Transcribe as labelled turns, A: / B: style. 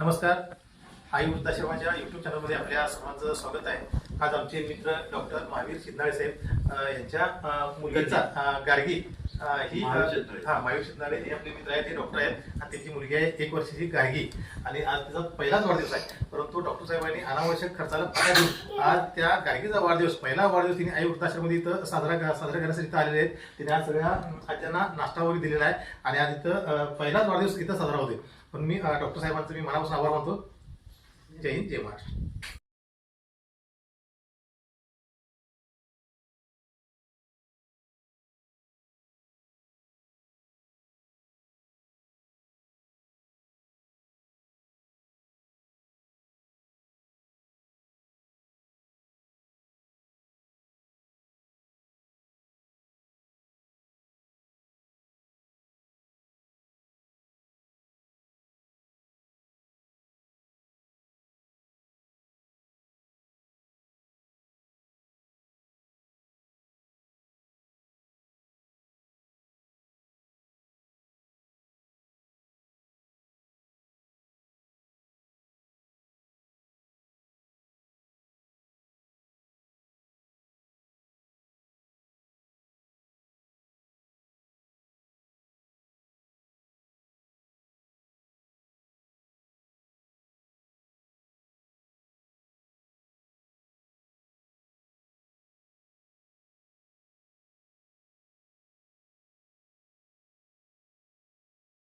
A: नमस्कार. आई वृद्धाश्रमाच्या युट्यूब चॅनलमध्ये आपल्या सर्वांचं स्वागत आहे. आज आमचे मित्र डॉक्टर महावीर शिंदाळे साहेब यांच्या मुलगीचा गार्गी ही. हा महावीर शिंदाळे हे आपले मित्र आहेत ते डॉक्टर आहेत. मुलगी आहे एक वर्षाची गायगी आणि आज तिचा पहिलाच वाढदिवस आहे. परंतु डॉक्टर साहेबांनी अनावश्यक खर्चाला पाया देऊन आज त्या गायगीचा वाढदिवस पहिला वाढदिवस तिने आई वृद्धाश्रममध्ये इथं साजरा साजरा करण्यासाठी इथं आलेले आहेत. तिने आज सगळ्या आज्यांना नाश्ता वगैरे दिलेला आहे. आणि आज इथं पहिलाच वाढदिवस इथं साजरा होते पण मी डॉक्टर साहेबांचं मी मनापासून आभार मानतो. जय हिंद जय महाराष्ट्र.